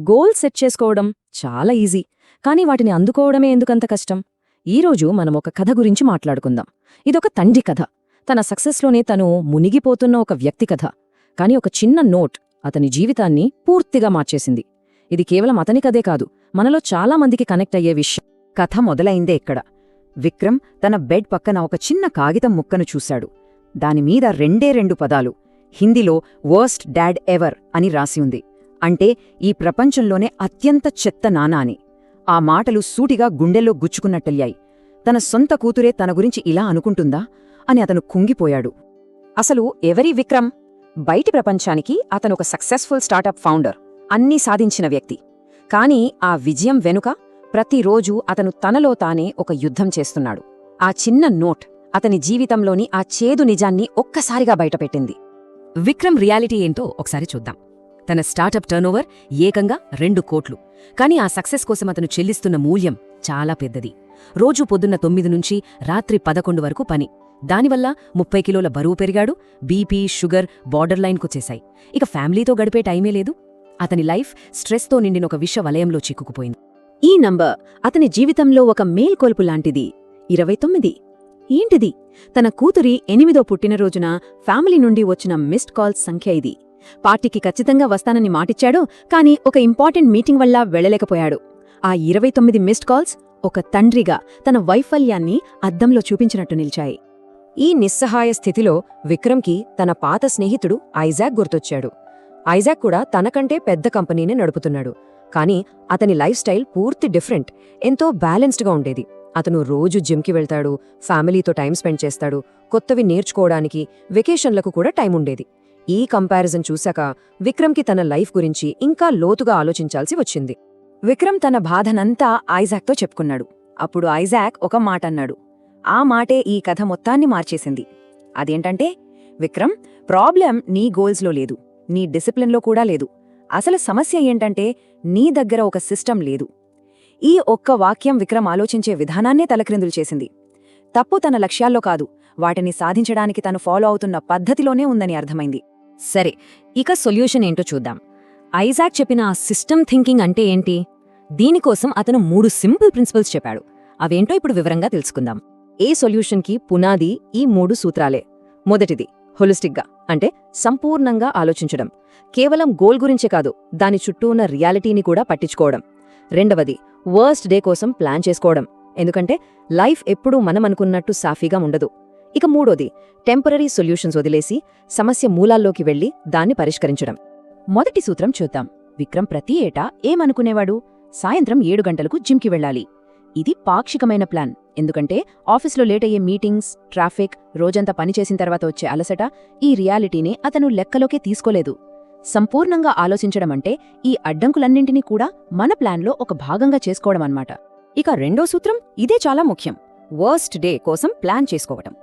Goal set చేసుకోవడం చాలా easy కానీ వాటిని అందుకోవడమే ఎందుకంత కష్టం? ఈరోజు మనం ఒక కథ గురించి మాట్లాడుకుందాం. ఇదొక తండ్రి కథ. తన సక్సెస్లోనే తను మునిగిపోతున్న ఒక వ్యక్తి కథ. కాని ఒక చిన్న నోట్ అతని జీవితాన్ని పూర్తిగా మార్చేసింది. ఇది కేవలం అతని కథే కాదు మనలో చాలా మందికి కనెక్ట్ అయ్యే విషయం. కథ మొదలైందే ఇక్కడ. విక్రమ్ తన బెడ్ పక్కన ఒక చిన్న కాగితం ముక్కను చూశాడు. దానిమీద రెండే రెండు పదాలు. హిందీలో వర్స్ట్ డాడ్ ఎవర్ అని రాసి ఉంది. అంటే ఈ ప్రపంచంలోనే అత్యంత చెత్త నానా అని. ఆ మాటలు సూటిగా గుండెల్లో గుచ్చుకున్నట్టయ్యాయి తన సొంత కూతురే తన గురించి ఇలా అనుకుంటుందా? అని అతను కుంగిపోయాడు. అసలు ఎవరి విక్రమ్? బయటి ప్రపంచానికి అతనొక సక్సెస్ఫుల్ స్టార్టప్ ఫౌండర్. అన్నీ సాధించిన వ్యక్తి. కానీ ఆ విజయం వెనుక ప్రతిరోజూ అతను తనలో తానే ఒక యుద్ధం చేస్తున్నాడు. ఆ చిన్న నోట్ అతని జీవితంలోని ఆ చేదు నిజాన్ని ఒక్కసారిగా బయటపెట్టింది. విక్రమ్ రియాలిటీ ఏంటో ఒకసారి చూద్దాం. తన స్టార్టప్ టర్నోవర్ ఏకంగా రెండు కోట్లు. కానీ ఆ సక్సెస్ కోసం అతను చెల్లిస్తున్న మూల్యం చాలా పెద్దది. రోజు పొద్దున్న తొమ్మిది నుంచి రాత్రి పదకొండు వరకు పని. దానివల్ల ముప్పై కిలోల బరువు పెరిగాడు బీపీ షుగర్ బార్డర్ లైన్కు చేశాయి. ఇక ఫ్యామిలీతో గడిపే టైమే లేదు. అతని లైఫ్ స్ట్రెస్తో నిండిన ఒక విష వలయంలో చిక్కుకుపోయింది. ఈ నంబర్ అతని జీవితంలో ఒక మేల్కొల్పు లాంటిది. ఇరవై తొమ్మిది. ఏంటిది? తన కూతురి ఎనిమిదో పుట్టినరోజున ఫ్యామిలీ నుండి వచ్చిన మిస్డ్ కాల్స్ సంఖ్య ఇది. పార్టీకి ఖచ్చితంగా వస్తానని మాటిచ్చాడు కానీ ఒక ఇంపార్టెంట్ మీటింగ్ వల్ల వెళ్ళలేకపోయాడు. ఆ ఇరవై తొమ్మిది మిస్డ్ కాల్స్ ఒక తండ్రిగా తన వైఫల్యాన్ని అద్దంలో చూపించినట్టు నిలిచాయి. ఈ నిస్సహాయ స్థితిలో విక్రమ్కి తన పాత స్నేహితుడు ఐజాక్ గుర్తొచ్చాడు. ఐజాక్ కూడా తనకంటే పెద్ద కంపెనీనే నడుపుతున్నాడు. కానీ అతని లైఫ్ స్టైల్ పూర్తి డిఫరెంట్ ఎంతో బ్యాలెన్స్డ్గా ఉండేది. అతను రోజు జిమ్కి వెళ్తాడు ఫ్యామిలీతో టైం స్పెండ్ చేస్తాడు కొత్తవి నేర్చుకోవడానికి వెకేషన్లకు కూడా టైం ఉండేది. ఈ కంపారిజన్ చూశాక విక్రమ్కి తన లైఫ్ గురించి ఇంకా లోతుగా ఆలోచించాల్సి వచ్చింది. విక్రమ్ తన బాధనంతా ఐజాక్తో చెప్పుకున్నాడు. అప్పుడు ఐజాక్ ఒక మాట అన్నాడు ఆ మాటే ఈ కథ మొత్తాన్ని మార్చేసింది. అదేంటంటే విక్రమ్ ప్రాబ్లం నీ గోల్స్లో లేదు. నీ డిసిప్లిన్లో కూడా లేదు. అసలు సమస్య ఏంటంటే నీ దగ్గర ఒక సిస్టమ్ లేదు. ఈ ఒక్క వాక్యం విక్రమ్ ఆలోచించే విధానాన్నే తలక్రిందులు చేసింది. తప్పు తన లక్ష్యాల్లో కాదు. వాటిని సాధించడానికి తను ఫాలో అవుతున్న పద్ధతిలోనే ఉందని అర్థమైంది. సరే ఇక సొల్యూషన్ ఏంటో చూద్దాం. ఐజాక్ చెప్పిన ఆ సిస్టమ్ థింకింగ్ అంటే ఏంటి? దీనికోసం అతను మూడు సింపుల్ ప్రిన్సిపల్స్ చెప్పాడు. అవేంటో ఇప్పుడు వివరంగా తెలుసుకుందాం. ఏ సొల్యూషన్కి పునాది ఈ మూడు సూత్రాలే? మొదటిది హొలిస్టిక్గా అంటే సంపూర్ణంగా ఆలోచించడం. కేవలం గోల్ గురించే కాదు దాని చుట్టూ ఉన్న రియాలిటీని కూడా పట్టించుకోవడం. రెండవది వర్స్ట్ డే కోసం ప్లాన్ చేసుకోవడం. ఎందుకంటే లైఫ్ ఎప్పుడూ మనం అనుకున్నట్టు సాఫీగా ఉండదు. ఇక మూడోది టెంపరీ సొల్యూషన్స్ వదిలేసి సమస్య మూలాల్లోకి వెళ్ళి దాన్ని పరిష్కరించడం. మొదటి సూత్రం చూద్దాం. విక్రమ్ ప్రతి ఏటా ఏమనుకునేవాడు? సాయంత్రం ఏడు గంటలకు జిమ్కి వెళ్ళాలి. ఇది పాక్షికమైన ప్లాన్. ఎందుకంటే ఆఫీస్లో లేట్ అయ్యే మీటింగ్స్ ట్రాఫిక్ రోజంతా పనిచేసిన తర్వాత వచ్చే అలసట ఈ రియాలిటీని అతను లెక్కలోకే తీసుకోలేదు. సంపూర్ణంగా ఆలోచించడం అంటే ఈ అడ్డంకులన్నింటినీ కూడా మన ప్లాన్లో ఒక భాగంగా చేసుకోవడం అన్నమాట. ఇక రెండో సూత్రం ఇదే చాలా ముఖ్యం. వర్స్ట్ డే కోసం ప్లాన్ చేసుకోవటం.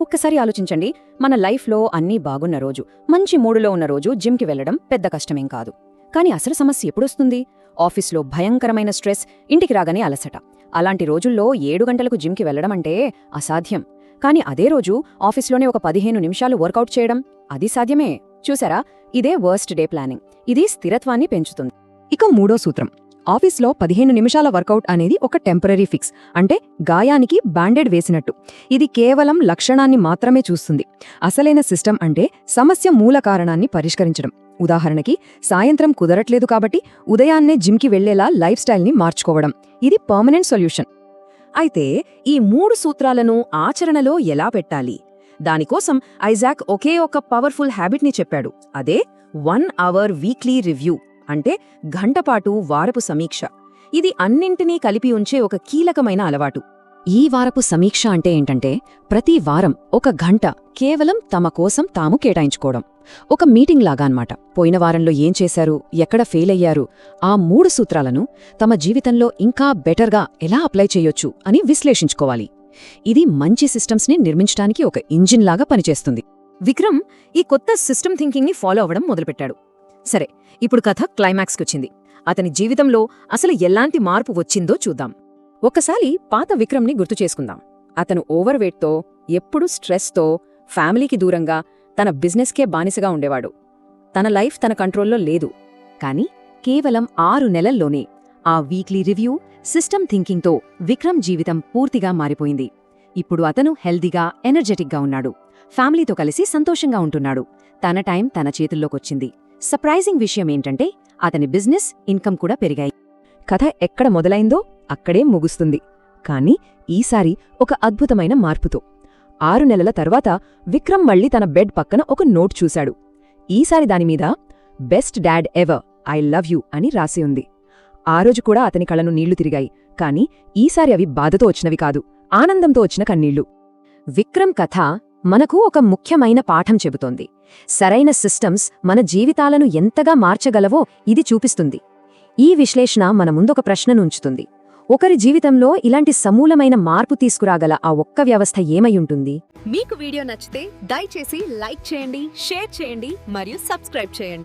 ఒక్కసారి ఆలోచించండి మన లైఫ్లో అన్నీ బాగున్న రోజు మంచి మూడులో ఉన్న రోజు జిమ్కి వెళ్ళడం పెద్ద కష్టమేం కాదు. కానీ అసలు సమస్య ఎప్పుడొస్తుంది? ఆఫీస్లో భయంకరమైన స్ట్రెస్ ఇంటికి రాగానే అలసట. అలాంటి రోజుల్లో ఏడు గంటలకు జిమ్కి వెళ్ళడం అంటే అసాధ్యం. కానీ అదే రోజు ఆఫీస్లోనే ఒక పదిహేను నిమిషాలు వర్కౌట్ చేయడం అది సాధ్యమే. చూసారా? ఇదే వర్స్ట్ డే ప్లానింగ్. ఇది స్థిరత్వాన్ని పెంచుతుంది. ఇక మూడో సూత్రం. ఆఫీస్లో పదిహేను నిమిషాల వర్కౌట్ అనేది ఒక టెంపరీ ఫిక్స్ అంటే గాయానికి బ్యాండెడ్ వేసినట్టు. ఇది కేవలం లక్షణాన్ని మాత్రమే చూస్తుంది. అసలైన సిస్టమ్ అంటే సమస్య మూల కారణాన్ని పరిష్కరించడం. ఉదాహరణకి సాయంత్రం కుదరట్లేదు కాబట్టి ఉదయాన్నే జిమ్కి వెళ్ళేలా లైఫ్ స్టైల్ని మార్చుకోవడం. ఇది పర్మనెంట్ సొల్యూషన్. అయితే ఈ మూడు సూత్రాలను ఆచరణలో ఎలా పెట్టాలి? దానికోసం ఐజాక్ ఒకే ఒక పవర్ఫుల్ హ్యాబిట్ని చెప్పాడు. అదే వన్ అవర్ వీక్లీ రివ్యూ. అంటే గంటపాటు వారపు సమీక్ష. ఇది అన్నింటినీ కలిపి ఉంచే ఒక కీలకమైన అలవాటు. ఈ వారపు సమీక్ష అంటే ఏంటంటే ప్రతి వారం ఒక గంట కేవలం తమ కోసం తాము కేటాయించుకోవడం. ఒక మీటింగ్ లాగా అన్నమాట పోయిన వారంలో ఏం చేశారు? ఎక్కడ ఫెయిల్ అయ్యారు? ఆ మూడు సూత్రాలను తమ జీవితంలో ఇంకా బెటర్గా ఎలా అప్లై చేయొచ్చు అని విశ్లేషించుకోవాలి. ఇది మంచి సిస్టమ్స్ని నిర్మించడానికి ఒక ఇంజిన్ లాగా పనిచేస్తుంది. విక్రమ్ ఈ కొత్త సిస్టమ్ థింకింగ్ని ఫాలో అవ్వడం మొదలుపెట్టాడు. సరే ఇప్పుడు కథ క్లైమాక్స్కొచ్చింది. అతని జీవితంలో అసలు ఎలాంటి మార్పు వచ్చిందో చూద్దాం. ఒక్కసారి పాత విక్రమ్ని గుర్తు చేసుకుందాం. అతను ఓవర్వేట్తో ఎప్పుడూ స్ట్రెస్తో ఫ్యామిలీకి దూరంగా తన బిజినెస్కే బానిసగా ఉండేవాడు. తన లైఫ్ తన కంట్రోల్లో లేదు. కాని కేవలం ఆరు నెలల్లోనే ఆ వీక్లీ రివ్యూ సిస్టమ్ థింకింగ్తో విక్రమ్ జీవితం పూర్తిగా మారిపోయింది. ఇప్పుడు అతను హెల్దీగా ఎనర్జెటిక్గా ఉన్నాడు. ఫ్యామిలీతో కలిసి సంతోషంగా ఉంటున్నాడు. తన టైం తన చేతుల్లోకొచ్చింది. సర్ప్రైజింగ్ విషయం ఏంటంటే అతని బిజినెస్ ఇన్కమ్ కూడా పెరిగాయి. కథ ఎక్కడ మొదలైందో అక్కడే ముగుస్తుంది. కాని ఈసారి ఒక అద్భుతమైన మార్పుతో. ఆరు నెలల తర్వాత విక్రమ్ మళ్ళీ తన బెడ్ పక్కన ఒక నోట్ చూశాడు. ఈసారి దానిమీద best dad ever I love you అని రాసి ఉంది. ఆ రోజు కూడా అతని కళ్ళను నీళ్ళు తిరిగాయి. కాని ఈసారి అవి బాధతో వచ్చినవి కాదు ఆనందంతో వచ్చిన కన్నీళ్ళు. విక్రమ్ కథ మనకు ఒక ముఖ్యమైన పాఠం చెబుతోంది. సరైన సిస్టమ్స్ మన జీవితాలను ఎంతగా మార్చగలవో ఇది చూపిస్తుంది. ఈ విశ్లేషణ మన ముందొక ప్రశ్నను ఉంచుతుంది. ఒకరి జీవితంలో ఇలాంటి సమూలమైన మార్పు తీసుకురాగల ఆ ఒక్క వ్యవస్థ ఏమైయుంటుంది మీకు వీడియో నచ్చితే దయచేసి లైక్ చేయండి షేర్ చేయండి మరియు సబ్స్క్రైబ్ చేయండి.